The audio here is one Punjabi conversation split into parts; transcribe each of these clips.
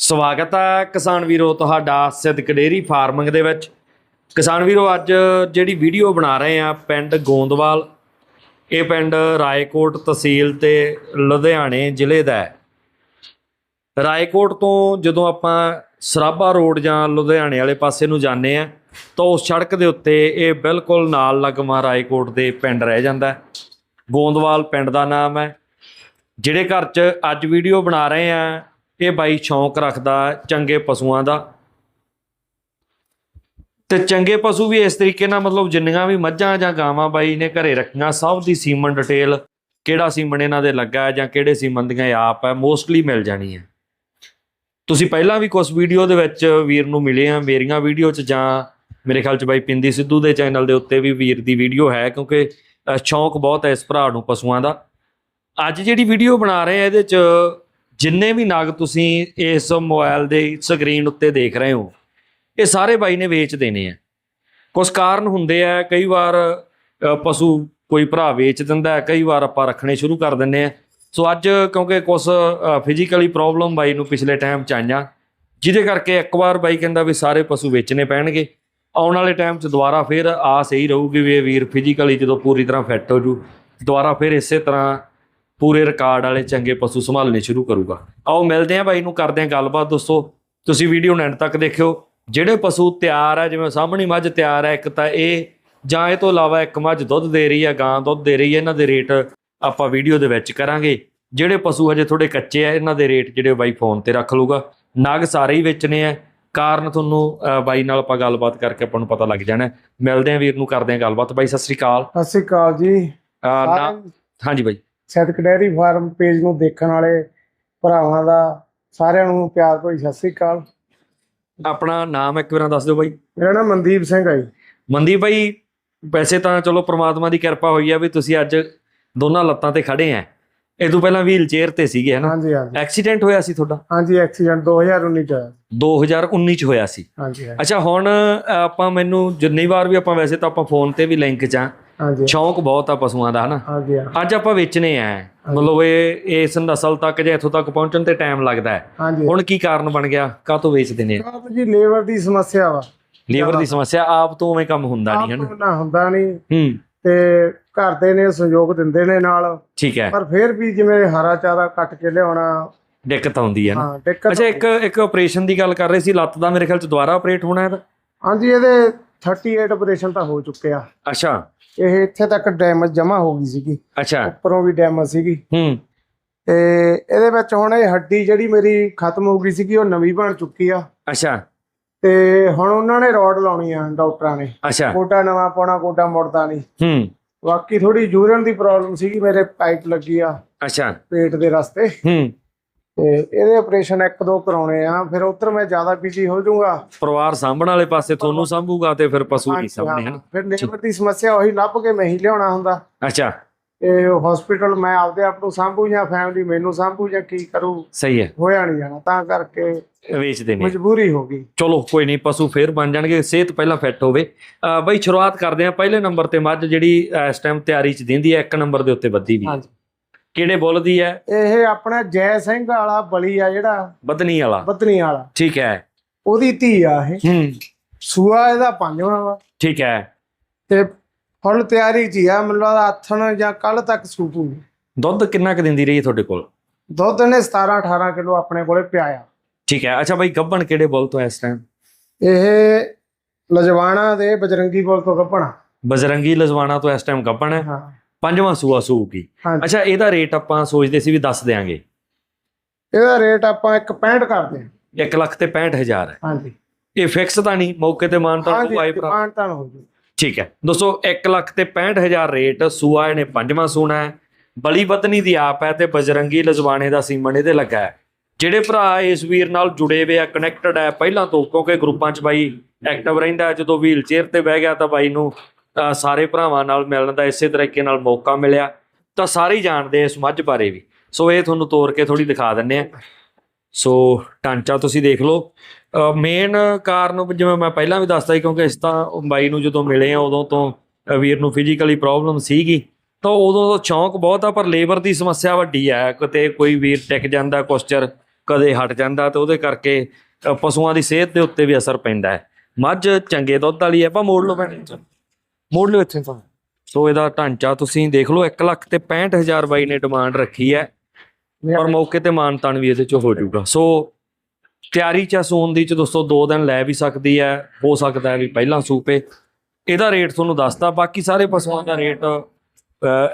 ਸਵਾਗਤ ਹੈ ਕਿਸਾਨ ਵੀਰੋ ਤੁਹਾਡਾ ਸਿੱਧਕ ਡੇਰੀ ਫਾਰਮਿੰਗ ਦੇ ਵਿੱਚ। ਕਿਸਾਨ ਵੀਰੋ, ਅੱਜ ਜਿਹੜੀ ਵੀਡੀਓ ਬਣਾ ਰਹੇ ਆ ਪਿੰਡ ਗੋਂਦਵਾਲ, ਇਹ ਪਿੰਡ ਰਾਏਕੋਟ ਤਹਿਸੀਲ ਤੇ ਲੁਧਿਆਣੇ ਜ਼ਿਲ੍ਹੇ ਦਾ ਹੈ। ਰਾਏਕੋਟ ਤੋਂ ਜਦੋਂ ਆਪਾਂ ਸਰਾਭਾ ਰੋਡ ਜਾਂ ਲੁਧਿਆਣੇ ਵਾਲੇ ਪਾਸੇ ਨੂੰ ਜਾਂਦੇ ਆ, ਤਾਂ ਉਸ ਸੜਕ ਦੇ ਉੱਤੇ ਇਹ ਬਿਲਕੁਲ ਨਾਲ ਲੱਗਮਾ ਰਾਏਕੋਟ ਦੇ ਪਿੰਡ ਰਹਿ ਜਾਂਦਾ ਹੈ। ਗੋਂਦਵਾਲ ਪਿੰਡ ਦਾ ਨਾਮ ਹੈ। ਜਿਹੜੇ ਘਰ 'ਚ ਅੱਜ ਵੀਡੀਓ ਬਣਾ ਰਹੇ ਆ ਇਹ ਬਾਈ ਸ਼ੌਂਕ ਰੱਖਦਾ ਚੰਗੇ ਪਸ਼ੂਆਂ ਦਾ। ਤੇ ਚੰਗੇ ਪਸ਼ੂ ਵੀ ਇਸ ਤਰੀਕੇ ਨਾਲ ਮਤਲਬ ਜਿੰਨੀਆਂ ਵੀ ਮੱਝਾਂ ਜਾਂ ਗਾਵਾਂ ਬਾਈ ਨੇ ਘਰੇ ਰੱਖੀਆਂ, ਸਭ ਦੀ ਸੀਮਨ ਡਿਟੇਲ ਕਿਹੜਾ ਸੀਮਨ ਇਹਨਾਂ ਦੇ ਲੱਗਾ ਹੈ ਜਾਂ ਕਿਹੜੇ ਸੀਮਨ ਦੀਆਂ ਆਪ ਹੈ ਮੋਸਟਲੀ ਮਿਲ ਜਾਣੀ ਹੈ। ਤੁਸੀਂ ਪਹਿਲਾਂ ਵੀ ਕੁਝ ਵੀਡੀਓ ਦੇ ਵਿੱਚ ਵੀਰ ਨੂੰ ਮਿਲੇ ਆ, ਮੇਰੀਆਂ ਵੀਡੀਓ 'ਚ ਜਾਂ ਮੇਰੇ ਖਿਆਲ 'ਚ ਬਾਈ ਪਿੰਦੀ ਸਿੱਧੂ ਦੇ ਚੈਨਲ ਦੇ ਉੱਤੇ ਵੀ ਵੀਰ ਦੀ ਵੀਡੀਓ ਹੈ ਕਿਉਂਕਿ ਸ਼ੌਂਕ ਬਹੁਤ ਹੈ ਇਸ ਭਰਾ ਨੂੰ ਪਸ਼ੂਆਂ ਦਾ। ਅੱਜ ਜਿਹੜੀ ਵੀਡੀਓ ਬਣਾ ਰਹੇ ਆ ਇਹਦੇ 'ਚ ਜਿੰਨੇ ਵੀ ਨਗ ਤੁਸੀਂ ਇਸ ਮੋਬਾਈਲ ਦੇ ਸਕਰੀਨ ਉੱਤੇ ਦੇਖ ਰਹੇ ਹੋ, ਇਹ ਸਾਰੇ ਬਾਈ ਨੇ ਵੇਚ ਦੇਣੇ ਆ। ਕੁਝ ਕਾਰਨ ਹੁੰਦੇ ਆ, ਕਈ ਵਾਰ ਪਸ਼ੂ ਕੋਈ ਭਰਾ ਵੇਚ ਦਿੰਦਾ ਕਈ ਵਾਰ ਆਪਾਂ ਰੱਖਣੇ ਸ਼ੁਰੂ ਕਰ ਦਿੰਨੇ ਆ। ਸੋ ਅੱਜ ਕਿਉਂਕਿ ਕੁਝ ਫਿਜ਼ੀਕਲੀ ਪ੍ਰੋਬਲਮ ਬਾਈ ਨੂੰ ਪਿਛਲੇ ਟਾਈਮ ਚ ਆਈਆਂ। ਜਿਹਦੇ ਕਰਕੇ ਇੱਕ ਵਾਰ ਬਾਈ ਕਹਿੰਦਾ ਵੀ ਸਾਰੇ ਪਸ਼ੂ ਵੇਚਣੇ ਪੈਣਗੇ। ਆਉਣ ਵਾਲੇ ਟਾਈਮ 'ਚ ਦੁਬਾਰਾ ਫਿਰ ਆਸ ਇਹੀ ਰਹੂਗੀ ਵੀ ਇਹ ਵੀਰ ਫਿਜ਼ੀਕਲੀ ਜਦੋਂ ਪੂਰੀ ਤਰ੍ਹਾਂ ਫਿੱਟ ਹੋ ਜੂ, ਦੁਬਾਰਾ ਫਿਰ ਇਸੇ ਤਰ੍ਹਾਂ ਪੂਰੇ ਰਿਕਾਰਡ ਵਾਲੇ ਚੰਗੇ ਪਸ਼ੂ ਸੰਭਾਲਣੇ ਸ਼ੁਰੂ ਕਰੂਗਾ। ਆਓ ਮਿਲਦੇ ਆਂ ਬਾਈ ਨੂੰ ਕਰਦੇ ਆਂ ਗੱਲਬਾਤ ਦੋਸਤੋ। ਤੁਸੀਂ ਵੀਡੀਓ ਨੂੰ ਐਂਡ ਤੱਕ ਦੇਖਿਓ। ਜਿਹੜੇ ਪਸ਼ੂ ਤਿਆਰ ਆ ਜਿਵੇਂ ਸਾਹਮਣੀ ਮੱਝ ਤਿਆਰ ਹੈ ਇੱਕ ਤਾਂ ਇਹ ਜਾਂ ਇਹ ਤੋਂ ਇਲਾਵਾ ਇੱਕ ਮੱਝ ਦੁੱਧ ਦੇ ਰਹੀ ਹੈ ਗਾਂ ਦੁੱਧ ਦੇ ਰਹੀ ਹੈ ਇਹਨਾਂ ਦੇ ਰੇਟ ਆਪਾਂ ਵੀਡੀਓ ਦੇ ਵਿੱਚ ਕਰਾਂਗੇ। ਜਿਹੜੇ ਪਸ਼ੂ ਹਜੇ ਥੋੜੇ ਕੱਚੇ ਆ ਇਹਨਾਂ ਦੇ ਰੇਟ ਜਿਹੜੇ ਬਾਈ ਫੋਨ ਤੇ ਰੱਖ ਲੂਗਾ ਨਗ ਸਾਰੇ ਹੀ ਵੇਚਣੇ ਆ। ਕਾਰਨ ਤੁਹਾਨੂੰ ਬਾਈ ਨਾਲ ਆਪਾਂ ਗੱਲਬਾਤ ਕਰਕੇ ਆਪਾਂ ਨੂੰ ਪਤਾ ਲੱਗ ਜਾਣਾ। ਮਿਲਦੇ ਆਂ ਵੀਰ ਨੂੰ ਕਰਦੇ ਆਂ ਗੱਲਬਾਤ। ਬਾਈ ਸਤਿ ਸ੍ਰੀ ਅਕਾਲ। ਸਤਿ ਸ਼੍ਰੀ ਅਕਾਲ ਜੀ। ਹਾਂਜੀ ਬਾਈ। ਸੈਦਕ ਡੈਰੀ ਫਾਰਮ ਪੇਜ ਨੂੰ ਦੇਖਣ ਵਾਲੇ ਭਰਾਵਾਂ ਦਾ ਸਾਰਿਆਂ ਨੂੰ ਪਿਆਰ ਭਰੀ ਸਤਿ ਸ਼੍ਰੀ ਅਕਾਲ। ਆਪਣਾ ਨਾਮ ਇੱਕ ਵਾਰ ਦੱਸ ਦਿਓ ਬਾਈ। ਮੇਰਾ ਨਾਮ ਮਨਦੀਪ ਸਿੰਘ ਹੈ ਜੀ। ਮਨਦੀਪ ਭਾਈ ਵੈਸੇ ਤਾਂ ਚਲੋ ਪ੍ਰਮਾਤਮਾ ਦੀ ਕਿਰਪਾ ਹੋਈ ਆ ਵੀ ਤੁਸੀਂ ਅੱਜ ਦੋਨਾਂ ਲੱਤਾਂ ਤੇ ਖੜੇ ਆ। ਇਹ ਤੋਂ ਪਹਿਲਾਂ ਵੀਲ ਚੇਅਰ ਤੇ ਸੀਗੇ ਹਨਾ? ਹਾਂਜੀ ਹਾਂਜੀ। ਐਕਸੀਡੈਂਟ ਹੋਇਆ ਸੀ ਤੁਹਾਡਾ? ਹਾਂਜੀ ਐਕਸੀਡੈਂਟ 2019 ਚ ਹੋਇਆ। 2019 ਚ ਹੋਇਆ ਸੀ। ਹਾਂਜੀ ਅੱਛਾ ਹੁਣ ਆਪਾਂ ਮੈਨੂੰ ਜਿੰਨੀ ਵਾਰ ਵੀ ਆਪਾਂ ਵੈਸੇ ਤਾਂ ਆਪਾਂ ਫੋਨ ਤੇ ਵੀ ਲਿੰਕ ਚ ਆ ਹਾਂਜੀ। ਸ਼ੌਂਕ ਬਹੁਤ ਆ ਪਸ਼ੂਆਂ ਦਾ ਹਨਾ? ਹਾਂਜੀ ਅੱਜ ਆਪਾਂ ਵੇਚਣੇ ਆ। ਮਤਲਬ ਇਹ ਇਸ ਨਸਲ ਤੱਕ ਜੇ ਇੱਥੋਂ ਤੱਕ ਪਹੁੰਚਣ ਤੇ ਟਾਈਮ ਲੱਗਦਾ ਹੈ। ਹੁਣ ਕੀ ਕਾਰਨ ਬਣ ਗਿਆ? ਕਾਹਤੋਂ ਵੇਚਦੇ ਨੇ? ਆਪ ਜੀ ਲੇਬਰ ਦੀ ਸਮੱਸਿਆ ਵਾ। ਲੀਵਰ ਦੀ ਸਮੱਸਿਆ ਆਪ ਤੋਂ ਉਵੇਂ ਕੰਮ ਹੁੰਦਾ ਨਹੀਂ ਹਨਾ? ਆਪ ਨਾ ਹੁੰਦਾ ਨਹੀਂ। ਹੂੰ। ਤੇ ਘਰ ਦੇ ਨੇ ਸਹਿਯੋਗ ਦਿੰਦੇ ਨੇ ਨਾਲ। ਠੀਕ ਹੈ। ਪਰ ਫਿਰ ਵੀ ਜਿਵੇਂ ਹਰਾ ਚਾਰਾ ਕੱਟ ਕੇ ਲਿਆਉਣਾ। ਦਿੱਕਤ ਆਉਂਦੀ ਹੈ ਨਾ ਅੱਛਾ ਇੱਕ ਇੱਕ ਆਪਰੇਸ਼ਨ ਦੀ ਗੱਲ ਕਰ ਰਹੇ ਸੀ। ਲੱਤ ਦਾ ਮੇਰੇ ਖਿਆਲ ਚ ਦੁਬਾਰਾ ਆਪਰੇਟ ਹੋਣਾ ਹੈ ਤਾਂ ਹਾਂਜੀ ਇਹਦੇ 38 ਆਪਰੇਸ਼ਨ ਤਾਂ ਹੋ ਚੁੱਕੇ ਆ। ਅੱਛਾ। ਇਹ ਇੱਥੇ ਤੱਕ ਡੈਮੇਜ ਜਮਾ ਹੋ ਗਈ ਸੀਗੀ। ਅੱਛਾ। ਉੱਪਰੋਂ ਵੀ ਡੈਮੇਜ ਸੀਗੀ। ਹੂੰ। ਤੇ ਇਹਦੇ ਵਿੱਚ ਹੁਣ ਇਹ ਹੱਡੀ ਜਿਹੜੀ ਮੇਰੀ ਖਤਮ ਹੋ ਗਈ ਸੀਗੀ ਉਹ ਨਵੀਂ ਬਣ ਚੁੱਕੀ ਆ। ਅੱਛਾ। ਤੇ ਹੁਣ ਉਹਨਾਂ ਨੇ ਰੋਡ ਲਾਉਣੀ ਆ ਡਾਕਟਰਾਂ ਨੇ। ਅੱਛਾ। ਕੋਟਾ ਨਵਾਂ ਪਾਉਣਾ ਕੋਟਾ ਮੁੜਦਾ ਨਹੀਂ। ਹੂੰ। ਬਾਕੀ ਥੋੜੀ ਯੂਰਨ ਦੀ ਪ੍ਰੋਬਲਮ ਸੀਗੀ ਮੇਰੇ ਪਾਈਪ ਲੱਗੀ ਆ ਅੱਛਾ। ਪੇਟ ਦੇ ਰਸਤੇ। ਹੂੰ। ਤੇ ਇਹਦੇ ਆਪਰੇਸ਼ਨ ਇੱਕ ਦੋ ਕਰਾਉਣੇ ਆ ਫਿਰ ਉੱਧਰ ਮੈਂ ਜ਼ਿਆਦਾ ਬਿਜ਼ੀ ਹੋ ਜਾਊਂਗਾ। ਪਰਿਵਾਰ ਸਾਂਭਣ ਵਾਲੇ ਪਾਸੇ ਤੁਹਾਨੂੰ ਸਾਂਭੂਗਾ ਤੇ ਫਿਰ ਪਸ਼ੂ ਨਹੀਂ ਸਾਂਭਣੇ ਹਨ? ਫਿਰ ਲੇਬਰ ਦੀ ਸਮੱਸਿਆ ਉਹੀ ਲੱਭ ਕੇ ਮੈਂ ਹੀ ਲਿਆਉਣਾ ਹੁੰਦਾ। ਅੱਛਾ। ਇਹ ਹਸਪੀਟਲ ਮੈਂ ਆਪਦੇ ਆਪ ਨੂੰ ਸਾਂਭੂ ਜਾਂ ਫੈਮਿਲੀ ਮੈਨੂੰ ਸਾਂਭੂ ਜਾਂ ਕੀ ਕਰੂ? ਸਹੀ ਹੈ। ਹੋਇਆ ਨਹੀਂ ਜਾਣਾ ਤਾਂ ਕਰਕੇ ਵੇਚਦੇ ਨੇ। ਮਜਬੂਰੀ ਹੋ ਗਈ। ਚਲੋ ਕੋਈ ਨਹੀਂ ਪਸ਼ੂ ਫੇਰ ਬਣ ਜਾਣਗੇ ਸਿਹਤ ਪਹਿਲਾਂ ਫਿੱਟ ਹੋਵੇ। ਬਈ ਸ਼ੁਰੂਆਤ ਕਰਦੇ ਆ ਪਹਿਲੇ ਨੰਬਰ ਤੇ ਮੱਝ ਜਿਹੜੀ ਇਸ ਟਾਈਮ ਤਿਆਰੀ ਚ ਦਿੰਦੀ ਹੈ ਇੱਕ ਨੰਬਰ ਦੇ ਉੱਤੇ ਵੱਧੀ ਵੀ। ਹਾਂਜੀ। ਕਿਹੜੇ ਬੁੱਲ ਦੀ ਹੈ? ਇਹ ਆਪਣਾ ਜੈ ਸਿੰਘ ਵਾਲਾ ਬਲੀ ਆ ਜਿਹੜਾ। ਵਧਣੀ ਵਾਲਾ। ਬਦਨੀ ਵਾਲਾ। ਠੀਕ ਹੈ। ਉਹਦੀ ਧੀ ਆ ਇਹ। ਹੂੰ। ਸੂਆ ਇਹਦਾ ਪੰਜਵਾਂ ਵਾ। ਠੀਕ ਹੈ। ਤੇ ਫੁੱਲ ਤਿਆਰੀ ਹੀ ਆ। ਮੈਨੂੰ ਲੱਗਦਾ ਆਥਣ ਜਾਂ ਕੱਲ ਤੱਕ ਸੂਪੂ ਦੁੱਧ ਕਿੰਨਾ ਕੁ ਦਿੰਦੀ ਰਹੀ ਹੈ ਤੁਹਾਡੇ ਕੋਲ? ਦੁੱਧ ਨੇ 17 18 ਕਿਲੋ ਆਪਣੇ ਕੋਲੇ ਪਿਆਇਆ। ਠੀਕ ਹੈ। ਅੱਛਾ ਬਈ ਗੱਭਣ ਕਿਹੜੇ ਬੁੱਲ ਤੋਂ ਇਸ ਟਾਈਮ ਇਹ ਲਜਵਾਣਾ ਦੇ ਬਜਰੰਗੀ ਬੋਲ ਤੋਂ ਗੱਪਣਾ ਬਜਰੰਗੀ ਲਜ਼ਵਾਣਾ ਤੋਂ ਇਸ ਟਾਈਮ ਗੱਭਣ ਹੈ। ਹਾਂ। ਪੰਜਵਾਂ ਸੂਆ ਸੂਗੀ। ਹਾਂਜੀ। ਅੱਛਾ ਇਹਦਾ ਰੇਟ ਆਪਾਂ ਸੋਚਦੇ ਸੀ ਵੀ ਦੱਸ ਦਿਆਂਗੇ। ਇਹਦਾ ਰੇਟ ਆਪਾਂ 1.65 ਕਰਦੇ ਹਾਂ 1 ਲੱਖ ਤੇ 65000 ਹੈ। ਹਾਂਜੀ। ਇਹ ਫਿਕਸ ਤਾਂ ਨਹੀਂ ਮੌਕੇ ਤੇ ਮਾਨਤਾ ਹਾਂਜੀ ਕੋਈ ਭਰਾ ਮਾਨਤਾਨ ਹੋ ਜੂ ਠੀਕ ਹੈ। ਦੋਸਤੋ 1 ਲੱਖ ਤੇ 65000 ਰੇਟ ਸੂਆ ਇਹਨੇ ਪੰਜਵਾਂ ਸੂਣਾ ਹੈ। ਬਲੀ ਬਦਨੀ ਦੀ ਆਪ ਹੈ ਤੇ ਬਜਰੰਗੀ ਲਜ਼ਵਾਣੇ ਦਾ ਸੀਮਨ ਇਹਦੇ ਲੱਗਾ ਹੈ। ਜਿਹੜੇ ਭਰਾ ਇਸ ਵੀਰ ਨਾਲ ਜੁੜੇ ਹੋਏ ਆ ਕਨੈਕਟਡ ਹੈ ਪਹਿਲਾਂ ਤੋਂ ਕਿਉਂਕਿ ਗਰੁੱਪਾਂ 'ਚ ਬਾਈ ਐਕਟਿਵ ਰਹਿੰਦਾ ਹੈ। ਜਦੋਂ ਵੀਲ ਚੇਅਰ ਤੇ ਬਹਿ ਗਿਆ ਤਾਂ ਬਾਈ ਨੂੰ ਸਾਰੇ ਭਰਾਵਾਂ ਨਾਲ ਮਿਲਣ ਦਾ ਇਸੇ ਤਰੀਕੇ ਨਾਲ ਮੌਕਾ ਮਿਲਿਆ। ਤਾਂ ਸਾਰੇ ਹੀ ਜਾਣਦੇ ਇਸ ਮੱਝ ਬਾਰੇ ਵੀ। ਸੋ ਇਹ ਤੁਹਾਨੂੰ ਤੋੜ ਕੇ ਥੋੜੀ ਦਿਖਾ ਦਿੰਨੇ ਆ। ਸੋ ਢਾਂਚਾ ਤੁਸੀਂ ਦੇਖ ਲਓ। ਮੇਨ ਕਾਰਨ ਜਿਵੇਂ ਮੈਂ ਪਹਿਲਾਂ ਵੀ ਦੱਸਦਾ ਸੀ, ਕਿਉਂਕਿ ਇਸ ਤਾਂ ਬਾਈ ਨੂੰ ਜਦੋਂ ਮਿਲੇ ਆ, ਉਦੋਂ ਤੋਂ ਵੀਰ ਨੂੰ ਫਿਜ਼ੀਕਲੀ ਪ੍ਰੋਬਲਮ ਸੀਗੀ। ਤਾਂ ਉਦੋਂ ਤੋਂ ਸ਼ੌਂਕ ਬਹੁਤ ਆ, ਪਰ ਲੇਬਰ ਦੀ ਸਮੱਸਿਆ ਵੱਡੀ ਆ। ਕਿਤੇ ਕੋਈ ਵੀਰ ਟਿਕ ਜਾਂਦਾ ਕੁਛ ਕਦੇ ਹਟ ਜਾਂਦਾ, ਤੇ ਉਹਦੇ ਕਰਕੇ ਪਸ਼ੂਆਂ ਦੀ ਸਿਹਤ ਦੇ ਉੱਤੇ ਵੀ ਅਸਰ ਪੈਂਦਾ ਹੈ। ਮੱਝ ਚੰਗੇ ਦੁੱਧ ਵਾਲੀ ਹੈ ਆਪਾਂ ਮੋੜ ਲਓ ਭੈਣੇ। ਮੋੜ ਲਓ ਇੱਥੇ ਤਾਂ। ਸੋ ਇਹਦਾ ਢਾਂਚਾ ਤੁਸੀਂ ਦੇਖ ਲਓ 1 ਲੱਖ ਤੇ 65000 ਬਾਈ ਨੇ ਡਿਮਾਂਡ ਰੱਖੀ ਹੈ। ਔਰ ਮੌਕੇ ਤੇ ਮਾਨ ਤਾਨ ਵੀ ਇਹਦੇ ਚ ਹੋ ਜਾਊਗਾ। ਸੋ ਤਿਆਰੀ ਚ ਸੂਣ ਦੀ ਚ ਦੋਸਤੋ 2 ਦਿਨ ਲੈ ਵੀ ਸਕਦੀ ਹੈ ਹੋ ਸਕਦਾ ਹੈ ਵੀ ਪਹਿਲਾਂ ਸੂਪੇ। ਇਹਦਾ ਰੇਟ ਤੁਹਾਨੂੰ ਦੱਸਤਾ ਬਾਕੀ ਸਾਰੇ ਪਸ਼ੂਆਂ ਦਾ ਰੇਟ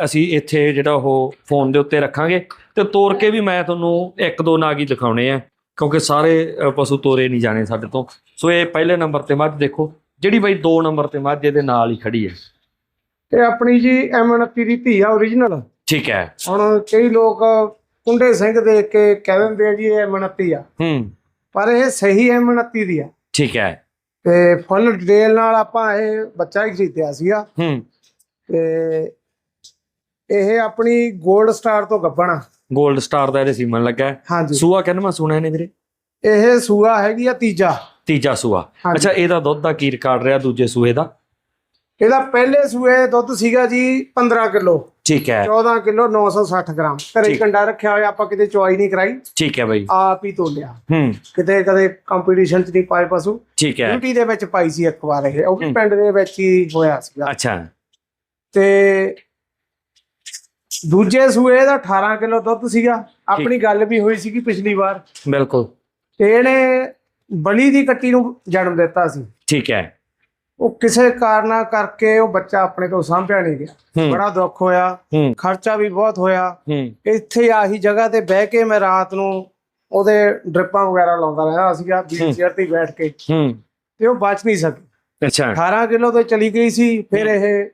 ਅਸੀਂ ਇੱਥੇ ਜਿਹੜਾ ਉਹ ਫੋਨ ਦੇ ਉੱਤੇ ਰੱਖਾਂਗੇ। ਤੇ ਤੋਰ ਕੇ ਵੀ ਮੈਂ ਤੁਹਾਨੂੰ ਇੱਕ ਦੋ ਨਾਗ ਹੀ ਦਿਖਾਉਣੇ ਆ ਕਿਉਂਕਿ ਸਾਰੇ ਪਸ਼ੂ ਤੋਰੇ ਨਹੀਂ ਜਾਣੇ ਸਾਡੇ ਤੋਂ। ਸੋ ਇਹ ਪਹਿਲੇ ਨੰਬਰ ਤੇ ਮੱਝ ਦੇਖੋ। ਜਿਹੜੀ ਬਈ 2 ਨੰਬਰ ਤੇ ਮੱਝ ਇਹਦੇ ਨਾਲ ਹੀ ਖੜੀ ਹੈ। ਇਹ ਆਪਣੀ ਜੀ M29 ਦੀ ਧੀ ਆ origignal ਠੀਕ ਹੈ। ਹੁਣ ਕਈ ਲੋਕ ਕੁੰਡੇ ਸਿੰਘ ਦੇਖ ਕੇ ਕਹਿ ਦਿੰਦੇ ਆ ਜੀ ਇਹ M29 ਆ। ਹੂੰ। ਪਰ ਇਹ ਸਹੀ M29 ਦੀ ਆ। ਠੀਕ ਹੈ। ਤੇ ਫੁੱਲ ਡਿਟੇਲ ਨਾਲ ਆਪਾਂ ਇਹ ਬੱਚਾ ਹੀ ਖਰੀਦਿਆ ਸੀਗਾ। ਹੂੰ। ਤੇ ਇਹ ਆਪਣੀ 골ਡ ਸਟਾਰ ਤੋਂ ਗੱਬਣਾ 골ਡ ਸਟਾਰ ਦਾ ਇਹਦੇ ਸੀਮਨ ਲੱਗਾ। ਹਾਂਜੀ। ਸੂਆ ਕਹਿੰਦਾ ਸੁਣਿਆ ਨੇ ਵੀਰੇ? ਇਹ ਸੂਆ ਹੈਗੀ ਆ ਤੀਜਾ। ਤੀਜਾ ਸੂਆ। ਹਾਂਜੀ। ਅੱਛਾ ਇਹਦਾ ਦੁੱਧ ਦਾ ਕੀ ਰਿਕਾਰਡ ਰਿਹਾ ਦੂਜੇ ਸੂਏ ਦਾ? ਇਹਦਾ ਪਹਿਲੇ ਸੂਏ ਦੁੱਧ ਸੀਗਾ ਜੀ 15 ਕਿਲੋ। ਠੀਕ ਹੈ। 14 ਕਿਲੋ 960 ਗ੍ਰਾਮ। ਘਰੇ ਠੀਕ। ਕੰਡਾ ਰੱਖਿਆ ਹੋਇਆ ਆਪਾਂ ਕਿਤੇ ਚੁਆਈ ਨਹੀਂ ਕਰਾਈ। ਠੀਕ ਹੈ ਬਈ। ਆਪ ਹੀ ਤੋਲਿਆ ਹੂੰ। ਕਿਤੇ ਕਦੇ ਕੰਪੀਟੀਸ਼ਨ 'ਚ ਨਹੀਂ ਪਾਏ ਪਸ਼ੂ। ਠੀਕ ਹੈ। ਡਿਊਟੀ ਦੇ ਵਿੱਚ ਪਾਈ ਸੀ ਇੱਕ ਵਾਰ ਇਹ। ਉਹ ਵੀ ਹੂੰ। ਪਿੰਡ ਦੇ ਵਿੱਚ ਹੀ ਹੋਇਆ ਸੀਗਾ। ਅੱਛਾ। ਤੇ ਦੂਜੇ ਸੂਏ ਦਾ 18 ਕਿਲੋ ਦੁੱਧ ਸੀਗਾ। ਆਪਣੀ ਗੱਲ ਵੀ ਹੋਈ ਸੀਗੀ ਪਿਛਲੀ ਵਾਰ। ਬਿਲਕੁਲ। ਤੇ ਇਹਨੇ ਬਲੀ ਦੀ ਕੱਟੀ ਨੂੰ ਜਨਮ ਦਿੱਤਾ ਸੀ। ਠੀਕ ਹੈ। ਉਹ ਕਿਸੇ ਕਾਰਨਾ ਕਰਕੇ ਉਹ ਬੱਚਾ ਆਪਣੇ ਤੋਂ ਸਾਂਭਿਆ ਨਹੀਂ ਗਿਆ। ਬੜਾ ਦੁੱਖ ਹੋਇਆ। ਖਰਚਾ ਵੀ ਬਹੁਤ ਹੋਇਆ। ਇੱਥੇ ਆਹੀ ਜਗ੍ਹਾ ਤੇ ਬਹਿ ਕੇ ਮੈਂ ਰਾਤ ਨੂੰ ਉਹਦੇ ਡ੍ਰਿਪਾਂ ਵਗੈਰਾ ਲਾਉਂਦਾ ਰਹਿੰਦਾ ਸੀਗਾ ਵੀਲ ਚੇਅਰ ਤੇ ਬੈਠ ਕੇ। ਤੇ ਉਹ ਬਚ ਨਹੀਂ ਸਕੀ। ਅੱਛਾ। 18 ਕਿਲੋ ਤੇ ਚਲੀ ਗਈ ਸੀ ਫਿਰ ਇਹ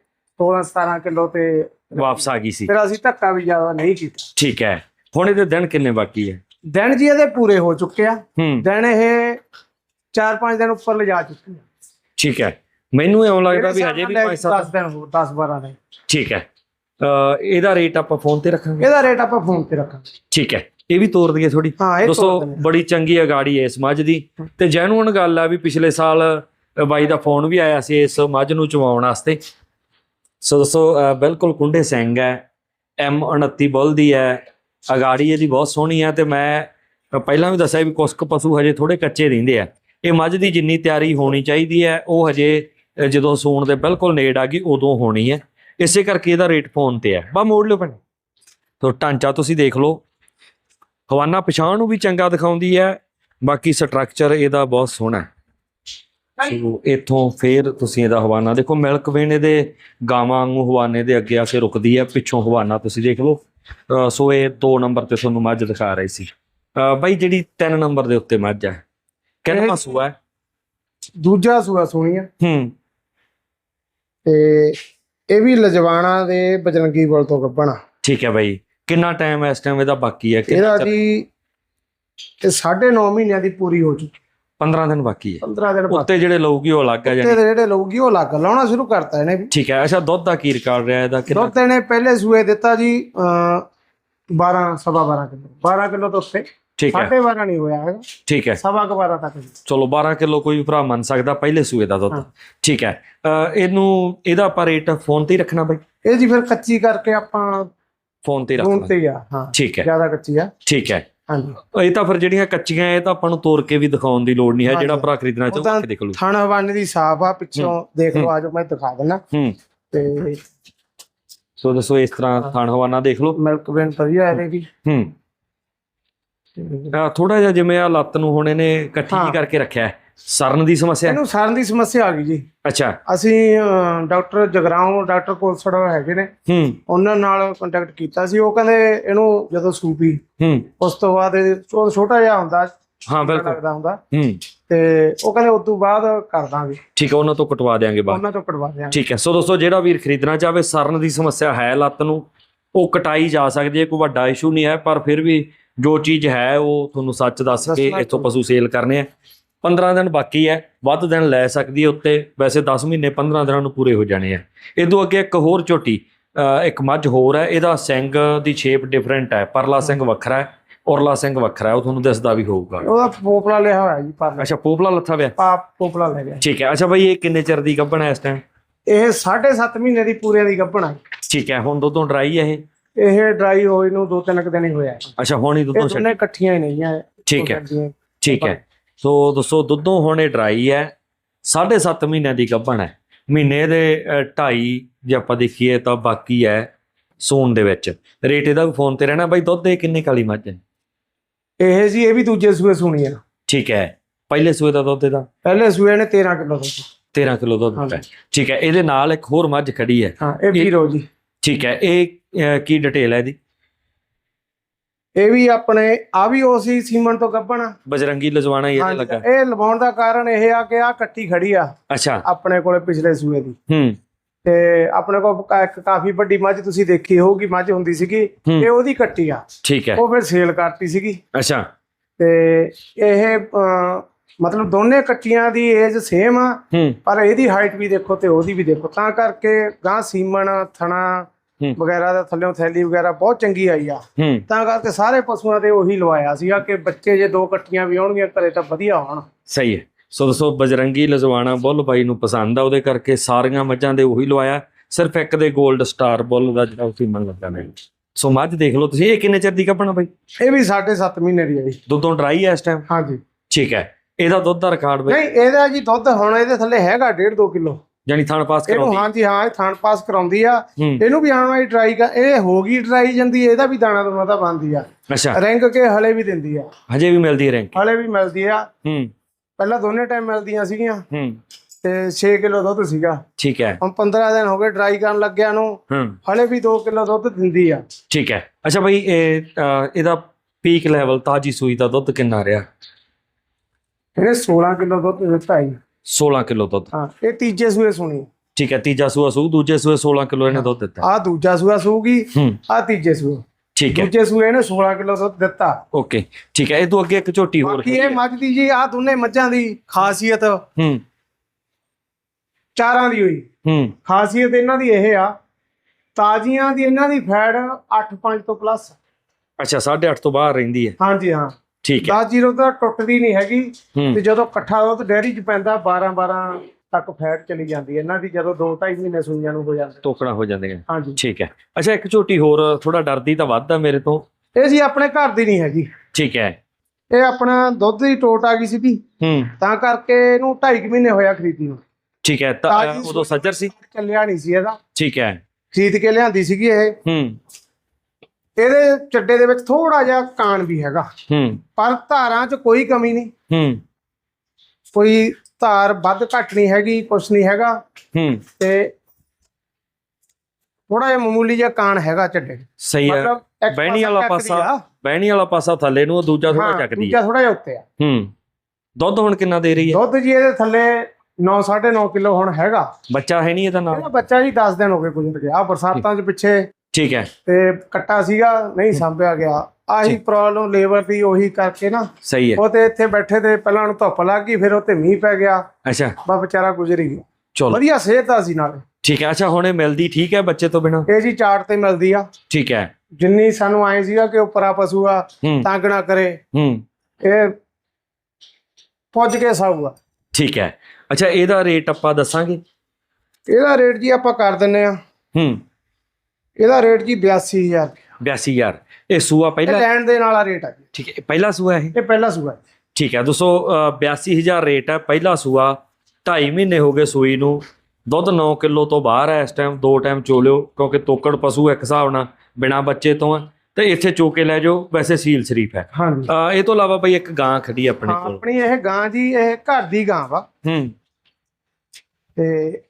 16 17 ਕਿਲੋ ਤੇ ਵਾਪਸ ਆ ਗਈ ਸੀ। ਫਿਰ ਅਸੀਂ ਧੱਕਾ ਵੀ ਜ਼ਿਆਦਾ ਨਹੀਂ ਕੀਤਾ। ਠੀਕ ਹੈ। ਹੁਣ ਇਹਦੇ ਦਿਨ ਕਿੰਨੇ ਬਾਕੀ ਹੈ? ਦਿਨ ਜੀ ਇਹਦੇ ਪੂਰੇ ਹੋ ਚੁੱਕੇ ਆ। ਹੂੰ। ਦਿਨ ਇਹ 4-5 ਦਿਨ ਉੱਪਰ ਲਿਜਾ ਚੁੱਕੇ ਆ। ਠੀਕ ਹੈ। ਮੈਨੂੰ ਇਉਂ ਲੱਗਦਾ ਵੀ ਹਜੇ ਵੀ 5 10 ਦਿਨ ਹੋਰ 10-12 ਦਿਨ ਠੀਕ ਹੈ। ਅ ਇਹਦਾ ਰੇਟ ਆਪਾਂ ਫੋਨ ਤੇ ਰੱਖਾਂਗੇ? ਇਹਦਾ ਰੇਟ ਆਪਾਂ ਫੋਨ ਤੇ ਰੱਖਾਂਗੇ। ਠੀਕ ਹੈ। ਇਹ ਵੀ ਤੋਰ ਦਈਏ ਥੋੜੀ ਹਾਂ ਇਹ ਦੋਸਤੋ ਤੋਰ ਦਿੰਦੇ ਆ। ਬੜੀ ਚੰਗੀ ਅਗਾੜੀ ਹੈ ਇਸ ਮੱਝ ਦੀ। ਤੇ ਜੈਨੂਨ ਗੱਲ ਆ ਵੀ ਪਿਛਲੇ ਸਾਲ ਅ, ਬਾਈ ਦਾ ਫੋਨ ਵੀ ਆਇਆ ਸੀ ਇਸ ਮੱਝ ਨੂੰ ਚਵਾਉਣ ਵਾਸਤੇ। ਸੋ ਦੋਸਤੋ ਅ, ਬਿਲਕੁਲ ਕੁੰਡੇ ਸਿੰਘ ਹੈ। ਐਮ 29 ਬੁੱਲ ਦੀ ਹੈ। ਅਗਾੜੀ ਇਹਦੀ ਬਹੁਤ ਸੋਹਣੀ ਹੈ ਤੇ ਮੈਂ ਪਹਿਲਾਂ ਵੀ ਦੱਸਿਆ ਵੀ ਕੁਛ ਕੁ ਪਸ਼ੂ ਹਜੇ ਥੋੜੇ ਕੱਚੇ ਰਹਿੰਦੇ ਆ। ਇਹ ਮੱਝ ਦੀ ਜਿੰਨੀ ਤਿਆਰੀ ਹੋਣੀ ਚਾਹੀਦੀ ਹੈ ਉਹ ਹਜੇ ਜਦੋਂ ਸੂਣ ਦੇ ਬਿਲਕੁਲ ਨੇੜ ਆ ਗਈ ਉਦੋਂ ਹੋਣੀ ਹੈ। ਇਸੇ ਕਰਕੇ ਇਹਦਾ ਰੇਟ ਫੋਨ ਤੇ ਹੈ ਬਾ ਮੋੜ ਲਿਓ ਭੈਣ। ਤੋ ਢਾਂਚਾ ਤੁਸੀਂ ਦੇਖ ਲਓ। ਹਵਾਨਾ ਪਛਾਣ ਨੂੰ ਵੀ ਚੰਗਾ ਦਿਖਾਉਂਦੀ ਹੈ ਬਾਕੀ ਸਟਰਕਚਰ ਇਹਦਾ ਬਹੁਤ ਸੋਹਣਾ ਹੈ। ਸੋ ਇਥੋਂ ਫੇਰ ਤੁਸੀਂ ਇਹਦਾ ਹਵਾਨਾ ਦੇਖੋ ਮਿਲਕ ਵੇਨ ਇਹਦੇ ਗਾਵਾਂ ਵਾਂਗੂ ਹਵਾਨੇ ਦੇ ਅੱਗੇ ਆ ਕੇ ਰੁਕਦੀ ਹੈ ਪਿੱਛੋਂ ਹਵਾਨਾ ਤੁਸੀਂ ਦੇਖ ਲਓ। ਸੋ ਇਹ 2 ਨੰਬਰ ਤੇ ਤੁਹਾਨੂੰ ਮੱਝ ਦਿਖਾ ਰਹੀ ਸੀ। ਬਾਈ ਜਿਹੜੀ 3 ਨੰਬਰ ਦੇ ਉੱਤੇ ਮੱਝ ਹੈ ਇਹ- ਸੂਆ ਹੈ? ਦੂਜਾ ਸੂਆ ਸੋਹਣੀ ਆ। ਹੂੰ। ਤੇ ਇਹ ਵੀ ਲਜਵਾਣਾ ਦੇ ਬਜਰੰਗੀ ਬਲ ਤੋਂ ਗੱਬਣਾ ਠੀਕ ਹੈ ਬਾਈ। ਕਿੰਨਾ ਟਾਈਮ ਇਸ ਟਾਈਮ ਇਹਦਾ ਬਾਕੀ ਹੈ ਇਹਦਾ? ਜੀ ਇਹ 9.5 ਮਹੀਨਿਆਂ ਦੀ ਪੂਰੀ ਹੋ ਚੁੱਕੀ 15 ਦਿਨ ਬਾਕੀ ਹੈ। 15 ਦਿਨ ਬਾਅਦ ਉੱਤੇ ਜਿਹੜੇ ਲਊਗੀ ਉਹ ਅਲੱਗ ਹੈ ਤੇ ਜਾਨੀ ਜਿਹੜੇ ਲਊਗੀ ਉਹ ਲੱਗ ਲਾਉਣਾ ਸ਼ੁਰੂ ਕਰਤਾ ਇਹਨੇ ਵੀ। ਠੀਕ ਹੈ ਅੱਛਾ ਦੁੱਧ ਦਾ ਕੀ ਰਿਕਾਰਡ ਰਿਹਾ ਇਹਦਾ? ਕਿੰਨਾ? ਦੁੱਧ ਇਹਨੇ ਪਹਿਲੇ ਸੂਏ ਦਿੱਤਾ ਜੀ ਅ 12 ਸਵਾ 12 ਕਿਲੋ। 12 ਕਿਲੋ ਤੋਂ ਉੱਤੇ। ਠੀਕ ਹੈ। 12.5 ਨਹੀਂ ਹੋਇਆ ਹੈਗਾ। ਠੀਕ ਹੈ। ਸਵਾ ਕੁ 12 ਤੱਕ। ਜੀ। ਚਲੋ 12 ਕਿਲੋ ਕੋਈ ਵੀ ਭਰਾ ਮੰਨ ਸਕਦਾ ਪਹਿਲੇ ਸੂਏ ਦਾ ਦੁੱਧ। ਹਾਂ। ਠੀਕ ਹੈ। ਅਹ ਇਹਨੂੰ ਇਹਦਾ ਆਪਾਂ ਰੇਟ ਫੋਨ ਤੇ ਹੀ ਰੱਖਣਾ ਬਾਈ। ਇਹ ਜੀ ਫਿਰ ਕੱਚੀ ਕਰਕੇ ਆਪਾਂ ਫੋਨ ਤੇ ਹੀ ਫੋਨ ਰੱਖਣਾ ਤੇ ਹੀ ਆ ਹਾਂ। ਠੀਕ ਹੈ। ਜ਼ਿਆਦਾ ਕੱਚੀ ਆ। ਠੀਕ ਹੈ। ਹਾਂਜੀ। ਇਹ ਤਾਂ ਫਿਰ ਜਿਹੜੀਆਂ ਕੱਚੀਆਂ ਇਹ ਤਾਂ ਆਪਾਂ ਨੂੰ ਤੋੜ ਕੇ ਵੀ ਦਿਖਾਉਣ ਦੀ ਲੋੜ ਨਹੀਂ ਹੈ ਜਿਹੜਾ। ਭਰਾ ਖਰੀਦਣਾ ਉਹ ਚਾਹੁੰਦਾ ਕੇ ਦੇਖ ਲਓ ਥਣ ਹਵਾਨੇ ਦੀ ਸਾਫ਼ ਆ ਪਿੱਛੋਂ ਦੇਖ ਲਓ ਆਜੋ ਮੈਂ ਦਿਖਾ ਦਿੰਦਾ ਹੂੰ। ਤੇ ਸੋ ਦੱਸੋ ਇਸ ਤਰ੍ਹਾਂ ਥਾਣ ਹਵਾਨਾ ਦੇਖ ਲਓ। ਮਿਲਕ ਵੇਨ ਵਧੀਆ ਇਹਦੇ ਵੀ। ਹੂੰ। ਥੋੜਾ ਜਿਹਾ ਜਿਵੇਂ ਆ ਲੱਤ ਨੂੰ ਹੁਣ ਇਹਨੇ ਇਕੱਠੀ ਕਰਕੇ ਰੱਖਿਆ ਹੈ। ਸਰਨ ਦੀ ਸਮੱਸਿਆ? ਇਹਨੂੰ ਸਾਰਨ ਦੀ ਸਮੱਸਿਆ ਆ ਗਈ ਜੀ। ਅੱਛਾ। ਅਸੀਂ ਅਹ, ਡਾਕਟਰ ਜਗਰਾਉਂ ਡਾਕਟਰ ਕੋਲਸੜ ਹੈਗੇ ਨੇ। ਹੂੰ। ਉਹਨਾਂ ਨਾਲ ਕੰਟੈਕਟ ਕੀਤਾ ਸੀ। ਉਹ ਕਹਿੰਦੇ ਇਹਨੂੰ ਜਦੋਂ ਸੂਪੀ ਹੂੰ। ਉਸ ਤੋਂ ਬਾਅਦ ਇਹ ਛੋ- ਛੋਟਾ ਜਿਹਾ ਹੁੰਦਾ। ਹਾਂ ਬਿਲਕੁਲ। ਲੱਗਦਾ ਹੁੰਦਾ। ਹੂੰ। ਤੇ ਉਹ ਕਹਿੰਦੇ ਉਸ ਤੋਂ ਬਾਅਦ ਕਰ ਦਾਂਗੇ। ਠੀਕ ਹੈ ਉਹਨਾਂ ਤੋਂ ਕਟਵਾ ਦੇਾਂਗੇ ਬਾਅਦ। ਉਹਨਾਂ ਤੋਂ ਕਢਵਾ ਦਿਆਂਗੇ। ਠੀਕ ਹੈ। ਸੋ ਦੋਸਤੋ ਜਿਹੜਾ ਵੀਰ ਖਰੀਦਣਾ ਚਾਹਵੇ ਸਰਨ ਦੀ ਸਮੱਸਿਆ ਹੈ ਲੱਤ ਨੂੰ। ਉਹ ਕਟਾਈ ਜਾ ਸਕਦੀ ਹੈ ਕੋਈ ਵੱਡਾ ਇਸ਼ੂ ਨਹੀਂ ਹੈ। ਪਰ ਫਿਰ ਵੀ ਜੋ ਚੀਜ਼ ਹੈ ਉਹ ਤੁਹਾਨੂੰ ਸੱਚ ਦੱਸ ਕੇ ਦੱਸਣਾ ਇੱਥੋਂ ਪਸ਼ੂ ਸੇਲ ਕਰਨੇ ਆ। 15 ਦਿਨ ਬਾਕੀ ਹੈ ਵੱਧ ਦਿਨ ਲੈ ਸਕਦੀ ਹੈ ਉੱਤੇ। ਵੈਸੇ 10 ਮਹੀਨੇ 15 ਦਿਨਾਂ ਨੂੰ ਪੂਰੇ ਹੋ ਜਾਣੇ ਆ। ਇਦੋਂ ਅੱਗੇ ਇੱਕ ਹੋਰ ਝੋਟੀ ਇੱਕ ਮੱਝ ਹੋਰ ਹੈ ਇਹਦਾ ਸਿੰਘ ਦੀ ਸ਼ੇਪ ਡਿਫਰੈਂਟ ਹੈ ਪਰਲਾ ਸਿੰਘ ਵੱਖਰਾ ਹੈ ਔਰਲਾ ਸਿੰਘ ਵੱਖਰਾ ਉਹ ਤੁਹਾਨੂੰ ਦਿਸਦਾ ਵੀ ਹੋਊਗਾ। ਉਹਦਾ ਪੋਪਲਾ ਲਿਆ ਹੋਇਆ ਜੀ ਪਰ ਅੱਛਾ ਪੋਪਲਾ ਲੱਥਾ ਪਿਆ? ਪਾਪ ਪੋਪਲਾ ਲੈ ਗਿਆ। ਠੀਕ ਹੈ ਅੱਛਾ ਬਈ ਇਹ ਕਿੰਨੇ ਚਿਰ ਦੀ ਗੱਭਣ ਹੈ ਇਸ ਟਾਈਮ ਇਹ 7.5 ਮਹੀਨੇ ਦੀ ਪੂਰੇ ਦੀ ਗੱਭਣਾ ਠੀਕ ਹੈ ਹੁਣ ਦੁੱਧੋਂ ਡਰਾਈ ਹੈ ਇਹ? ਇਹ ਡਰਾਈ ਹੋਈ ਨੂੰ ਦੋ ਤਿੰਨ ਕੁ ਦਿਨ ਹੀ ਹੋਇਆ ਅੱਛਾ ਹੁਣ ਹੀ ਦੁੱਧੋਂ ਛੱਡ ਇਕੱਠੀਆਂ ਹੀ ਨਹੀਂ ਆ ਠੀਕ ਹੈ। ਠੀਕ ਹੈ। ਸੋ ਦੋਸਤੋ ਦੁੱਧੋਂ ਹੁਣ ਡਰਾਈ ਹੈ। 7.5 ਮਹੀਨਿਆਂ ਦੀ ਗੱਭਣ ਹੈ। ਮਹੀਨੇ ਦੇ 2.5 ਜੇ ਆਪਾਂ ਦੇਖੀਏ ਤਾਂ ਬਾਕੀ ਹੈ ਸੂਣ ਦੇ ਵਿੱਚ। ਰੇਟ ਇਹਦਾ ਵੀ ਫੋਨ ਤੇ ਰਹਿਣਾ। ਬਾਈ ਦੁੱਧ ਇਹ ਕਿੰਨੇ ਕਾਲੀ ਮੱਝ ਹੈ? ਇਹ ਜੀ ਇਹ ਵੀ ਦੂਜੇ ਸੂਏ ਸੁਣੀ ਆ ਠੀਕ ਹੈ। ਪਹਿਲੇ ਸੂਏ ਦਾ ਦੁੱਧ ਇਹਦਾ? ਪਹਿਲੇ ਸੂਏ ਨੇ 13 ਕਿਲੋ ਦੁੱਧ। 13 ਕਿਲੋ ਦੁੱਧ ਠੀਕ ਹੈ। ਇਹਦੇ ਨਾਲ ਇੱਕ ਹੋਰ ਮੱਝ ਖੜੀ ਹੈ। ਹਾਂ ਇਹ ਵੀਰੋ ਜੀ। ਠੀਕ ਹੈ। ਇਹ ਕੀ ਡਿਟੇਲ ਹੈ ਇਹਦੀ? ਇਹ ਵੀ ਆਪਣੇ ਆ ਵੀ ਉਸੇ ਸੀਮਨ ਤੋਂ ਗੱਭਣ। ਬਜਰੰਗੀ ਲਜਵਾਣਾ ਹੀ ਇਹਦੇ ਲੱਗਾ। ਇਹ ਲਵਾਉਣ ਦਾ ਕਾਰਨ ਇਹ ਆ ਕਿ ਆ ਕੱਟੀ ਖੜੀ ਆ ਅੱਛਾ। ਆਪਣੇ ਕੋਲੇ ਪਿਛਲੇ ਸੂਏ ਦੀ। ਹੂੰ। ਤੇ ਆਪਣੇ ਕੋਲ ਇੱਕ ਕਾਫੀ ਵੱਡੀ ਮੱਝ ਤੁਸੀਂ ਦੇਖੀ ਹੋਊਗੀ ਮੱਝ ਹੁੰਦੀ ਸੀਗੀ। ਇਹ ਉਹਦੀ ਕੱਟੀ ਆ। ਠੀਕ ਹੈ। ਉਹ ਫਿਰ ਸੇਲ ਕਰਤੀ ਸੀਗੀ। ਅੱਛਾ। ਤੇ ਇਹ ਮਤਲਬ ਦੋਨੇ ਕੱਟੀਆਂ ਦੀ ਏਜ ਸੇਮ ਆ। ਪਰ ਇਹਦੀ ਹਾਈਟ ਵੀ ਦੇਖੋ ਤੇ ਉਹਦੀ ਵੀ ਦੇਖੋ। ਤਾਂ ਕਰਕੇ ਗਾਂ ਸੀਮਨ ਥਣਾ। ਵਗੈਰਾ ਦਾ ਥੱਲੇੋਂ ਥੈਲੀ ਵਗੈਰਾ ਬਹੁਤ ਚੰਗੀ ਆਈ ਆ। ਤਾਂ ਕਰਕੇ ਸਾਰੇ ਪਸ਼ੂਆਂ ਤੇ ਉਹੀ ਲਵਾਇਆ ਸੀਗਾ ਕਿ ਬੱਚੇ ਜੇ ਦੋ ਕੱਟੀਆਂ ਵੀ ਆਉਣਗੀਆਂ ਘਰੇ ਤਾਂ ਵਧੀਆ ਹੋਣ। ਸਹੀ ਹੈ। ਸੋ ਦੋਸਤੋ ਬਜਰੰਗੀ ਲਜਵਾਣਾ ਬੁੱਲ ਬਾਈ ਨੂੰ ਪਸੰਦ ਆ ਉਹਦੇ ਕਰਕੇ ਸਾਰੀਆਂ ਮੱਝਾਂ ਦੇ ਉਹੀ ਲਵਾਇਆ। ਸਿਰਫ ਇੱਕ ਦੇ 골ਡ ਸਟਾਰ ਬੁੱਲ ਦਾ ਜਿਹੜਾ ਉਹ ਸੀਮਨ ਲੱਗਾ ਨੇ। ਸੋ ਮੱਝ ਦੇਖ ਲਓ ਤੁਸੀਂ ਇਹ ਕਿੰਨੇ ਚਿਰ ਦੀ ਕੱਪਣਾ ਬਾਈ? ਇਹ ਵੀ 7.5 ਮਹੀਨੇ ਦੀ ਹੈ ਜੀ। ਦੁੱਧੋਂ ਡਰਾਈ ਹੈ ਇਸ ਟਾਈਮ ਹਾਂਜੀ। ਠੀਕ ਹੈ। ਇਹਦਾ ਦੁੱਧ ਦਾ ਰਿਕਾਰਡ ਬਾਈ? ਨਹੀਂ ਇਹਦਾ ਜੀ ਦੁੱਧ ਹੁਣ ਇਹਦੇ ਥੱਲੇ ਹੈਗਾ 1.5 2 ਕਿਲੋ। ਜਾਨੀ ਥਣ ਪਾਸ ਇਹਨੂੰ ਕਰਾਉਂਦੀ। ਹਾਂਜੀ ਹਾਂ ਇਹ ਥਣ ਪਾਸ ਕਰਾਉਂਦੀ ਆ। ਹੂੰ। ਇਹਨੂੰ ਵੀ ਆਉਣ ਵਾਲੀ ਟਰਾਈ ਕਰ ਇਹ ਹੋ ਗਈ ਟਰਾਈ ਜਾਂਦੀ ਇਹਦਾ ਵੀ ਦਾਣਾ ਦੋਨਾ ਤਾਂ ਬਣਦੀ ਆ। ਅੱਛਾ। ਰਿੰਗ ਕੇ ਹਲੇ ਵੀ ਦਿੰਦੀ ਆ। ਹਜੇ ਵੀ ਮਿਲਦੀ ਹੈ ਰੈਂਕ ਹਲੇ ਵੀ ਮਿਲਦੀ ਆ। ਹੂੰ। ਪਹਿਲਾਂ ਦੋਨੇ ਟਾਈਮ ਮਿਲਦੀਆਂ ਸੀਗੀਆਂ। ਹੂੰ। ਤੇ 6 ਕਿਲੋ ਦੁੱਧ ਸੀਗਾ। ਠੀਕ ਹੈ। ਹੁਣ 15 ਦਿਨ ਹੋ ਗਏ ਟਰਾਈ ਕਰਨ ਲੱਗਿਆ ਨੂੰ। ਹੂੰ। ਹਲੇ ਵੀ 2 ਕਿਲੋ ਦੁੱਧ ਦਿੰਦੀ ਆ। ਠੀਕ ਹੈ। ਅੱਛਾ ਬਾਈ ਇਹ ਇਹਦਾ ਪੀਕ ਲੈਵਲ ਤਾਜੀ ਸੂਈ ਦਾ ਦੁੱਧ ਕਿੰਨਾ ਰਿਹਾ? ਇਹਨੇ 16 ਕਿਲੋ ਦੁੱਧ ਦਿੱਤਾ ਹੀ 16 ਕਿਲੋ ਦੁੱਧ। ਹਾਂ ਇਹ ਤੀਜੇ ਸੂਏ ਸੁਣੀ। ਠੀਕ ਹੈ ਤੀਜਾ ਸੂਆ ਸੂ ਦੂਜੇ ਸੂਏ 16 ਕਿਲੋ ਇਹਨੇ ਦੁੱਧ ਦਿੱਤਾ। ਆ ਦੂਜਾ ਸੂਆ ਸੂਗੀ ਹੂੰ। ਆ ਤੀਜੇ ਸੂਏ। ਠੀਕ ਹੈ। ਦੂਜੇ ਸੂਏ ਇਹਨੇ 16 ਕਿਲੋ ਦੁੱਧ ਦਿੱਤਾ। ਓਕੇ ਠੀਕ ਹੈ ਇਹ ਤੋਂ ਅੱਗੇ ਇੱਕ ਝੋਟੀ ਹੋਰ ਬਾਕੀ ਇਹ ਮੱਝ ਦੀ ਜੀ ਆ ਦੋਨੇ ਮੱਝਾਂ ਦੀ ਖਾਸੀਅਤ ਹੂੰ। ਚਾਰਾਂ ਦੀ ਹੋਈ। ਹੂੰ। ਖਾਸੀਅਤ ਇਹਨਾਂ ਦੀ ਇਹ ਆ ਤਾਜ਼ੀਆਂ ਦੀ ਇਹਨਾਂ ਦੀ ਫੈਟ 8.5 ਤੋਂ ਪਲੱਸ ਅੱਛਾ 8.5 ਤੋਂ ਬਾਹਰ ਰਹਿੰਦੀ ਹੈ। ਹਾਂਜੀ ਹਾਂ। ਠੀਕ ਹੈ। 10 ਜ਼ੀਰੋ ਤਾਂ ਟੁੱਟਦੀ ਨਹੀਂ ਹੈਗੀ ਹੂੰ। ਤੇ ਜਦੋਂ ਇਕੱਠਾ ਦੁੱਧ ਡੈਰੀ 'ਚ ਪੈਂਦਾ 12 12 ਤੱਕ ਫੈਟ ਚਲੀ ਜਾਂਦੀ ਹੈ। ਇਹਨਾਂ ਦੀ ਜਦੋਂ 2 2.5 ਮਹੀਨੇ ਸੂਈਆਂ ਨੂੰ ਹੋ ਜਾਂਦੇ। ਟੋਕਣਾ ਹੋ ਜਾਂਦੇ ਨੇ ਹਾਂਜੀ। ਠੀਕ ਹੈ। ਅੱਛਾ ਇੱਕ ਝੋਟੀ ਹੋਰ ਥੋੜਾ ਡਰਦੀ ਤਾਂ ਵੱਧ ਆ ਮੇਰੇ ਤੋਂ। ਇਹ ਜੀ ਆਪਣੇ ਘਰ ਦੀ ਨਹੀਂ ਹੈਗੀ। ਠੀਕ ਹੈ। ਇਹ ਆਪਣਾ ਦੁੱਧ ਦੀ ਟੋਟ ਆ ਗਈ ਸੀਗੀ ਹੂੰ। ਤਾਂ ਕਰਕੇ ਇਹਨੂੰ 2.5 ਮਹੀਨੇ ਹੋਇਆ ਖਰੀਦੀ ਨੂੰ। ਠੀਕ ਹੈ ਤਾਂ ਉਦੋਂ ਸੱਜਰ ਸੀ? ਚੱਲਿਆ ਨਹੀਂ ਸੀ ਇਹਦਾ। ਠੀਕ ਹੈ। ਖਰੀਦ ਕੇ ਲਿਆਂਦੀ ਸੀਗੀ ਇਹ। ਹੂੰ। ਇਹਦੇ ਚੱਡੇ ਦੇ ਵਿੱਚ ਥੋੜਾ ਜਿਹਾ ਕਾਣ ਵੀ ਹੈਗਾ। ਹੂੰ। ਪਰ ਧਾਰਾਂ 'ਚ ਕੋਈ ਕਮੀ ਨਹੀਂ। ਹੂੰ। ਕੋਈ ਧਾਰ ਵੱਧ ਘੱਟ ਨਹੀਂ ਹੈਗੀ ਕੁਛ ਨਹੀਂ ਹੈਗਾ। ਹੂੰ। ਤੇ ਥੋੜਾ ਜਿਹਾ ਮਾਮੂਲੀ ਜਿਹਾ ਕਾਣ ਹੈਗਾ ਚੱਡੇ 'ਚ। ਸਹੀ ਹੈ। ਇੱਕ ਬਹਿਣੀ ਵਾਲਾ ਚੱਕਦੀ ਪਾਸਾ ਆ। ਬਹਿਣੀ ਵਾਲਾ ਪਾਸਾ ਥੱਲੇ ਨੂੰ ਉਹ ਦੂਜਾ ਥੋੜਾ ਹਾਂ, ਚੱਕਦੀ ਹੈ ਦੂਜਾ ਥੋੜਾ ਜਿਹਾ ਉੱਤੇ ਆ। ਹੂੰ। ਦੁੱਧ ਹੁਣ ਕਿੰਨਾ ਦੇ ਰਹੀ ਹੈ? ਦੁੱਧ ਜੀ ਇਹਦੇ ਥੱਲੇ 9 9.5 ਕਿਲੋ ਹੁਣ ਹੈਗਾ। ਬੱਚਾ ਹੈ ਨਹੀਂ ਇਹਦਾ ਨਾਲ? ਇਹਦਾ ਬੱਚਾ ਜੀ 10 ਦਿਨ ਹੋ ਗਏ ਗੁਜ਼ਰ ਗਿਆ। ਆਹ ਬਰਸਾਤਾਂ 'ਚ ਪਿੱਛੇ ਠੀਕ ਹੈ। ਤੇ ਕੱਟਾ ਸੀਗਾ ਨਹੀਂ ਸੰਭਿਆ ਗਿਆ। ਆਹੀ ਪ੍ਰੋਬਲਮ ਲੇਬਰ ਦੀ ਉਹੀ ਕਰਕੇ ਨਾ ਸਹੀ ਹੈ। ਉਹ ਤੇ ਇੱਥੇ ਬੈਠੇ ਤੇ ਪਹਿਲਾਂ ਨੂੰ ਧੁੱਪ ਲੱਗ ਗਈ ਫਿਰ ਉਹ ਤੇ ਮੀਂਹ ਪੈ ਗਿਆ। ਅੱਛਾ। ਬਾ ਵਿਚਾਰਾ ਗੁਜ਼ਰ ਗਿਆ। ਚਲੋ। ਵਧੀਆ ਸਿਹਤ ਆ ਸੀ ਨਾਲ। ਠੀਕ ਹੈ ਅੱਛਾ ਹੁਣ ਮਿਲਦੀ ਠੀਕ ਹੈ ਬੱਚੇ ਤੋਂ ਬਿਨਾ? ਇਹ ਜੀ ਚਾਰਟ ਤੇ ਮਿਲਦੀ ਆ। ਠੀਕ ਹੈ। ਜਿੰਨੀ ਸਾਨੂੰ ਆਏ ਸੀਗਾ ਕਿ ਉਪਰਾ ਪਸ਼ੂ ਆ ਹੂੰ। ਤੰਗ ਨਾ ਕਰੇ। ਹੂੰ। ਇਹ ਪੁੱਜ ਕੇ ਸਾਊਗਾ ਠੀਕ ਹੈ। ਅੱਛਾ ਇਹਦਾ ਰੇਟ ਆਪਾਂ ਦੱਸਾਂਗੇ? ਇਹਦਾ ਰੇਟ ਜੀ ਆਪਾਂ ਕਰ ਦਿੰਨੇ ਆ। ਹੂੰ। ਇਹਦਾ ਰੇਟ ਜੀ 82000 82000 ਇਹ ਸੂਆ ਇਹ ਪਹਿਲਾ ਲੈਣ ਦੇਣ ਵਾਲਾ ਰੇਟ ਆ ਜੀ। ਠੀਕ ਹੈ ਪਹਿਲਾ ਸੂਆ ਇਹ? ਇਹ ਪਹਿਲਾ ਸੂਆ ਹੈ। ਠੀਕ ਹੈ ਦੋਸਤੋ ਅ, 82000 ਰੇਟ ਹੈ ਪਹਿਲਾ ਸੂਆ। 2.5 ਮਹੀਨੇ ਹੋ ਗਏ ਸੂਈ ਨੂੰ। ਦੁੱਧ 9 ਕਿਲੋ ਤੋਂ ਬਾਹਰ ਹੈ ਇਸ ਟਾਈਮ ਦੋ ਟਾਈਮ ਚੋਲਿਓ ਕਿਉਂਕਿ ਤੋਕੜ ਪਸ਼ੂ ਇੱਕ ਹਿਸਾਬ ਨਾਲ ਬਿਨਾ ਬੱਚੇ ਤੋਂ ਹੈ। ਤੇ ਇੱਥੇ ਚੋ ਕੇ ਲੈ ਜਾਓ ਵੈਸੇ ਸੀਲ ਸ਼ਰੀਫ ਹੈ। ਹਾਂਜੀ ਅ, ਇਹ ਤੋਂ ਇਲਾਵਾ ਬਈ ਇੱਕ ਗਾਂ ਖੜੀ ਆਪਣੇ ਹਾਂ, ਕੋਲ। ਆਪਣੀ ਇਹ ਗਾਂ ਜੀ ਇਹ ਘਰ ਦੀ ਗਾਂ ਵਾ। ਹੂੰ। ਤੇ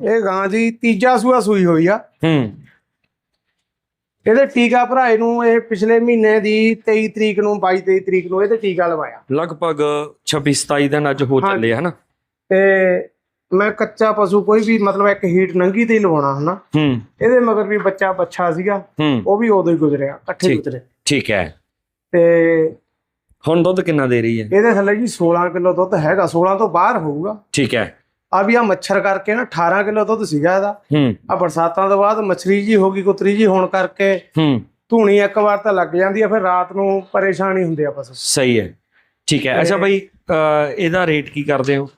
ਇਹ ਗਾਂ ਜੀ ਤੀਜਾ ਸੂਆ ਸੂਈ ਹੋਈ ਆ। ਹੂੰ। ਇਹਦੇ ਟੀਕਾ ਭਰਾਏ ਨੂੰ ਇਹ ਪਿਛਲੇ ਮਹੀਨੇ ਦੀ 23 ਤਰੀਕ ਨੂੰ 22 23 ਤਰੀਕ ਨੂੰ ਇਹਦੇ ਟੀਕਾ ਲਵਾਇਆ। ਲਗਭਗ 26 27 ਦਿਨ ਅੱਜ ਹੋ। ਚੱਲੇ ਹਨ? ਤੇ ਮੈਂ ਕੱਚਾ ਪਸ਼ੂ ਕੋਈ ਵੀ ਮਤਲਬ ਇੱਕ ਹੀਟ ਨੰਗੀ ਤੇ ਹੀ ਲਵਾਉਣਾ ਹਨਾ? ਹੂੰ। ਇਹਦੇ ਮਗਰ ਵੀ ਬੱਚਾ ਬੱਚਾ ਸੀਗਾ। ਉਹ ਵੀ ਉਦੋਂ ਹੀ ਗੁਜ਼ਰਿਆ ਇਕੱਠੇ। ਗੁਜ਼ਰੇ। ਠੀਕ ਹੈ। ਤੇ ਹੁਣ ਦੁੱਧ ਕਿੰਨਾ ਦੇ ਰਹੀ ਹੈ? ਇਹਦੇ ਥੱਲੇ ਜੀ 16 ਕਿਲੋ ਦੁੱਧ ਹੈਗਾ 16 ਤੋਂ ਬਾਹਰ ਹੋਊਗਾ। ਠੀਕ ਹੈ। ਆ ਵੀ ਆ ਮੱਛਰ ਕਰਕੇ ਨਾ 18 ਕਿਲੋ ਦੁੱਧ ਸੀਗਾ ਇਹਦਾ। ਹੂੰ। ਆ ਬਰਸਾਤਾਂ ਤੋਂ ਬਾਅਦ ਮਛਰੀ ਜੀ ਹੋ ਗਈ ਕੁਤਰੀ ਜੀ ਹੋਣ ਕਰਕੇ ਹੂੰ। ਧੂਣੀ ਇੱਕ ਵਾਰ ਤਾਂ ਲੱਗ ਜਾਂਦੀ ਆ ਫਿਰ ਰਾਤ ਨੂੰ ਪਰੇਸ਼ਾਨੀ ਹੁੰਦੀ ਆ ਬਸ। ਸਹੀ ਹੈ। ਠੀਕ ਹੈ। ਅੱਛਾ ਅ, ਇਹਦਾ ਰੇਟ ਕੀ ਕਰਦੇ ਹੋ?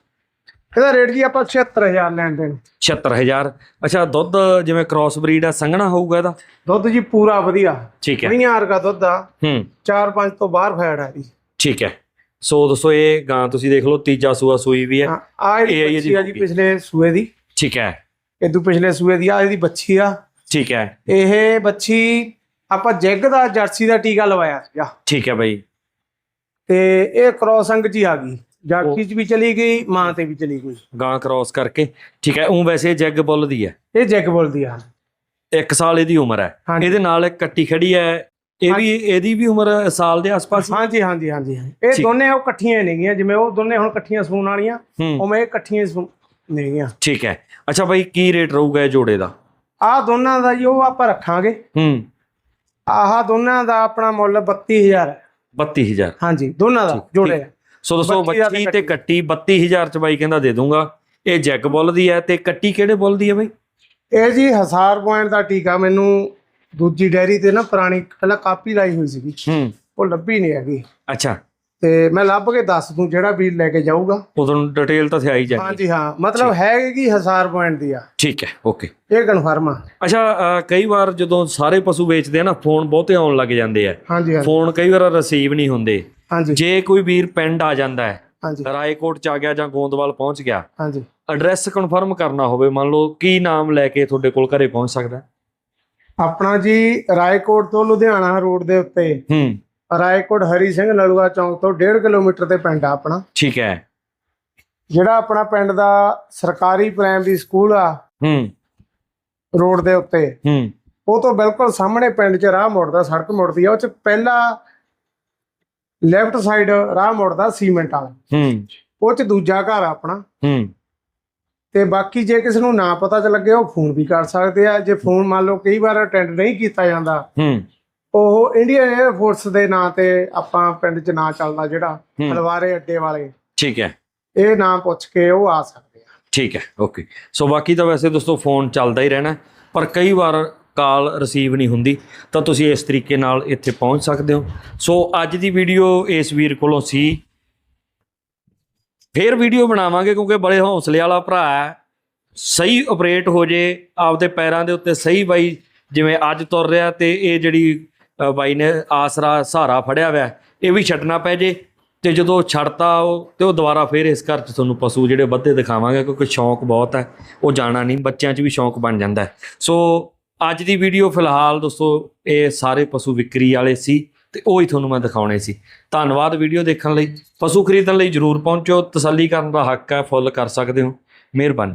ਇਹਦਾ ਰੇਟ ਜੀ ਆਪਾਂ 76000 ਲੈਣ ਦੇਣ। 76000 ਅੱਛਾ ਦੁੱਧ ਜਿਵੇਂ ਕ੍ਰਾਸ ਬਰੀਡ ਆ ਸੰਘਣਾ ਹੋਊਗਾ ਇਹਦਾ? ਦੁੱਧ ਜੀ ਪੂਰਾ ਵਧੀਆ। ਠੀਕ ਹੈ। ਮਹੀਆਂ ਵਰਗਾ ਦੁੱਧ ਆ। ਹੂੰ। 4-5 ਤੋਂ ਬਾਹਰ ਫੈੜ ਆ ਜੀ ਠੀਕ ਹੈ। ਸੋ ਦੋਸਤੋ ਇਹ ਗਾਂ ਤੁਸੀਂ ਦੇਖ ਲਓ ਤੀਜਾ ਸੂਆ ਸੂਈ ਵੀ ਹੈ। ਆ ਇਹ ਹੈ ਜੀ ਜੀ। ਪਿਛਲੇ ਸੂਏ ਦੀ। ਠੀਕ ਹੈ। ਇਦੋਂ ਪਿਛਲੇ ਸੂਏ ਦੀ ਆ ਇਹਦੀ ਬੱਚੀ ਆ। ਠੀਕ ਹੈ। ਇਹ ਬੱਚੀ ਆਪਾਂ ਜੈਗ ਦਾ ਜਰਸੀ ਦਾ ਟੀਕਾ ਲਵਾਇਆ ਸੀਗਾ। ਠੀਕ ਹੈ ਬਾਈ। ਤੇ ਇਹ ਕ੍ਰੋਸ ਅੰਗ ਚ ਹੀ ਆ ਗਈ। ਜਾਕੀ ਚ ਵੀ ਚਲੀ ਗਈ ਮਾਂ ਤੇ ਵੀ ਚਲੀ ਗਈ। ਗਾਂ ਕ੍ਰਾਸ ਕਰਕੇ। ਠੀਕ ਹੈ ਉਹ ਵੈਸੇ ਜੈਗ ਬੁੱਲ ਦੀ ਹੈ। ਇਹ ਜੈਗ ਬੋਲਦੀ ਆ। 1 ਸਾਲ ਇਹਦੀ ਉਮਰ ਹੈ। ਇਹਦੇ ਨਾਲ ਇੱਕ ਕੱਟੀ ਖੜੀ ਹੈ ਇਹ ਵੀ ਇਹਦੀ ਵੀ ਉਮਰ ਸਾਲ ਦੇ ਆਸ-ਪਾਸ? ਹਾਂਜੀ ਹਾਂਜੀ ਹਾਂਜੀ। ਇਹ। ਦੋਨੇ ਉਹ ਇਕੱਠੀਆਂ ਨਹੀਂ ਗਈਆਂ ਜਿਵੇਂ ਉਹ ਦੋਨੇ ਹੁਣ ਇਕੱਠੀਆਂ ਸੂਣ ਵਾਲੀਆਂ ਉਵੇਂ ਇਹ ਇਕੱਠੀਆਂ ਗਈਆਂ ਠੀਕ ਹੈ। ਅੱਛਾ ਬਾਈ ਕੀ ਰੇਟ ਰਹੂਗਾ ਇਹ ਜੋੜੇ ਦਾ? ਆਹ ਦੋਨਾਂ ਦਾ ਜੀ ਉਹ ਆਪਾਂ ਰੱਖਾਂਗੇ। ਹੂੰ। ਆਹ ਦੋਨਾਂ ਦਾ ਆਪਣਾ ਮੁੱਲ 32000 ਹੈ 32000 ਹਾਂਜੀ ਦੋਨਾਂ ਦਾ ਜੋੜੇ। ਸੋ ਦੋਸਤੋ 32,000 ਬੱਚੀ ਤੇ ਕੱਟੀ। 32000 ਚ ਬਾਈ ਕਹਿੰਦਾ ਦੇ ਦੂੰਗਾ। ਇਹ ਜੈਗ ਬੁੱਲ ਦੀ ਹੈ ਤੇ ਕੱਟੀ ਕਿਹੜੇ ਬੁੱਲ ਦੀ ਹੈ ਬਾਈ? ਇਹ ਜੀ ਹਜ਼ਾਰ ਪੁਆਇੰਟ ਦਾ ਟੀਕਾ ਮੈਨੂੰ ਦੂਜੀ ਡੈਰੀ ਤੇ ਨਾ ਪੁਰਾਣੀ ਪਹਿਲਾਂ ਕਾਪੀ ਲਾਈ ਹੋਈ ਸੀਗੀ। ਹੂੰ। ਉਹ ਲੱਭੀ ਨਹੀਂ ਹੈਗੀ। ਅੱਛਾ। ਤੇ ਮੈਂ ਲੱਭ ਕੇ ਦੱਸ ਦੂੰ ਜਿਹੜਾ ਵੀ ਲੈ ਕੇ ਜਾਊਗਾ। ਉਦੋਂ ਡਿਟੇਲ ਤਾਂ ਸਿਆਈ ਜਾਣੀ ਹਾਂਜੀ ਹਾਂ। ਮਤਲਬ ਹੈ ਕਿ ਹਜ਼ਾਰ ਪੁਆਇੰਟ ਦੀ ਆ। ਠੀਕ ਹੈ ਓਕੇ ਇਹ ਕਨਫਰਮ ਆ। ਅੱਛਾ ਕਈ ਵਾਰ ਜਦੋਂ ਸਾਰੇ ਪਸ਼ੂ ਵੇਚਦੇ ਆ ਨਾ ਫੋਨ ਬਹੁਤੇ ਆਉਣ ਲੱਗ ਜਾਂਦੇ ਆ। ਹਾਂਜੀ ਫੋਨ ਕਈ ਵਾਰ ਰਿਸੀਵ ਨਹੀਂ ਹੁੰਦੇ। ਹਾਂਜੀ। ਜੇ ਕੋਈ ਵੀਰ ਪਿੰਡ ਆ ਜਾਂਦਾ ਹੈ ਹਾਂਜੀ। ਰਾਏਕੋਟ ਚ ਆ ਗਿਆ ਜਾਂ ਗੋਂਦਵਾਲ ਪਹੁੰਚ ਗਿਆ ਹਾਂਜੀ। ਐਡਰੈਸ ਕਨਫਰਮ ਕਰਨਾ ਹੋਵੇ। ਮੰਨ ਲਓ ਕੀ ਨਾਮ ਲੈ ਕੇ ਤੁਹਾਡੇ ਕੋਲ ਘਰੇ ਪਹੁੰਚ ਸਕਦਾ? ਆਪਣਾ ਜੀ ਰਾਏਕੋਟ ਤੋਂ ਲੁਧਿਆਣਾ ਰੋਡ ਦੇ ਉੱਤੇ। ਹੂੰ। ਰਾਏਕੋਟ ਹਰੀ ਸਿੰਘ ਨਲੂਆ ਚੌਂਕ ਤੋਂ 1.5 ਕਿਲੋਮੀਟਰ ਤੇ ਪਿੰਡ ਆ ਆਪਣਾ। ਠੀਕ ਹੈ। ਜਿਹੜਾ ਆਪਣਾ ਪਿੰਡ ਦਾ ਸਰਕਾਰੀ ਪ੍ਰਾਇਮਰੀ ਸਕੂਲ ਆ ਹੂੰ। ਰੋਡ ਦੇ ਉੱਤੇ। ਹੂੰ। ਉਹ ਤੋਂ ਬਿਲਕੁਲ ਸਾਹਮਣੇ ਪਿੰਡ 'ਚ ਰਾਹ ਮੁੜਦਾ ਸੜਕ ਮੁੜਦੀ ਆ। ਉਹ 'ਚ ਪਹਿਲਾ ਲੈਫਟ ਸਾਈਡ ਰਾਹ ਮੁੜਦਾ ਸੀਮੈਂਟ ਵਾਲਾ। ਹੂੰ। ਉਹ 'ਚ ਦੂਜਾ ਘਰ ਆ ਆਪਣਾ। ਹੂੰ। ਤੇ ਬਾਕੀ ਜੇ ਕਿਸੇ ਨੂੰ ਨਾ ਪਤਾ ਚ ਲੱਗੇ ਉਹ ਫੋਨ ਵੀ ਕਰ ਸਕਦੇ ਆ। ਜੇ ਫੋਨ ਮੰਨ ਲਓ ਕਈ ਵਾਰ ਅਟੈਂਡ ਨਹੀਂ ਕੀਤਾ ਜਾਂਦਾ ਹੂੰ। ਉਹ ਇੰਡੀਅਨ 에ਅਰ ਫੋਰਸ ਦੇ ਨਾਂ ਤੇ ਆਪਾਂ ਪਿੰਡ 'ਚ ਨਾਂ ਚੱਲਦਾ ਜਿਹੜਾ। ਹਲਵਾਰੇ ਅੱਡੇ ਵਾਲੇ ਠੀਕ ਹੈ। ਇਹ ਨਾਂ ਪੁੱਛ ਕੇ ਉਹ ਆ ਸਕਦੇ ਆ। ਠੀਕ ਹੈ ਓਕੇ। ਸੋ ਬਾਕੀ ਤਾਂ ਵੈਸੇ ਦੋਸਤੋ ਫੋਨ ਚੱਲਦਾ ਹੀ ਰਹਿਣਾ ਪਰ ਕਈ ਵਾਰ ਕਾਲ ਰਿਸੀਵ ਨਹੀਂ ਹੁੰਦੀ ਤਾਂ ਤੁਸੀਂ ਇਸ ਤਰੀਕੇ ਨਾਲ ਇੱਥੇ ਪਹੁੰਚ ਸਕਦੇ ਹੋ। ਸੋ ਅੱਜ ਦੀ ਵੀਡੀਓ ਇਸ ਵੀਰ ਕੋਲੋਂ ਸੀ ਫੇਰ ਵੀਡੀਓ ਬਣਾਵਾਂਗੇ ਕਿਉਂਕਿ ਬੜੇ ਹੌਸਲੇ ਵਾਲਾ ਭਰਾ ਹੈ। ਸਹੀ ਆਪਰੇਟ ਹੋ ਜੇ, ਆਪਦੇ ਪੈਰਾਂ ਦੇ ਉੱਤੇ ਸਹੀ ਬਾਈ ਜਿਵੇਂ ਅੱਜ ਤੁਰ ਰਿਹਾ ਤੇ ਇਹ ਜਿਹੜੀ ਬਾਈ ਨੇ ਆਸਰਾ ਸਹਾਰਾ ਫੜਿਆ ਹੋਇਆ, ਇਹ ਵੀ ਛੱਡਣਾ ਪੈ ਜੇ। ਤੇ ਜਦੋਂ ਛੱਡਤਾ ਉਹ, ਤੇ ਉਹ ਦੁਬਾਰਾ ਫੇਰ ਇਸ ਘਰ 'ਚ ਤੁਹਾਨੂੰ ਪਸ਼ੂ ਜਿਹੜੇ ਵੱਧੇ ਦਿਖਾਵਾਂਗੇ ਕਿਉਂਕਿ ਸ਼ੌਂਕ ਬਹੁਤ ਹੈ। ਉਹ ਜਾਣਾ ਨਹੀਂ, ਬੱਚਿਆਂ 'ਚ ਵੀ ਸ਼ੌਂਕ ਬਣ ਜਾਂਦਾ ਸੋ ਅੱਜ ਦੀ ਵੀਡੀਓ ਫਿਲਹਾਲ ਦੋਸਤੋ, ਇਹ ਸਾਰੇ ਪਸ਼ੂ ਵਿਕਰੀ ਵਾਲੇ ਸੀ। ਤੇ ਉਹ ਹੀ ਤੁਹਾਨੂੰ ਮੈਂ ਦਿਖਾਉਣੇ ਸੀ। ਧੰਨਵਾਦ ਵੀਡੀਓ ਦੇਖਣ ਲਈ। ਪਸ਼ੂ ਖਰੀਦਣ ਲਈ ਜਰੂਰ ਪਹੁੰਚੋ। ਤਸੱਲੀ ਕਰਨ ਦਾ ਹੱਕ ਹੈ। ਫੁੱਲ ਕਰ ਸਕਦੇ ਹੋ। ਮਿਹਰਬਾਨੀ।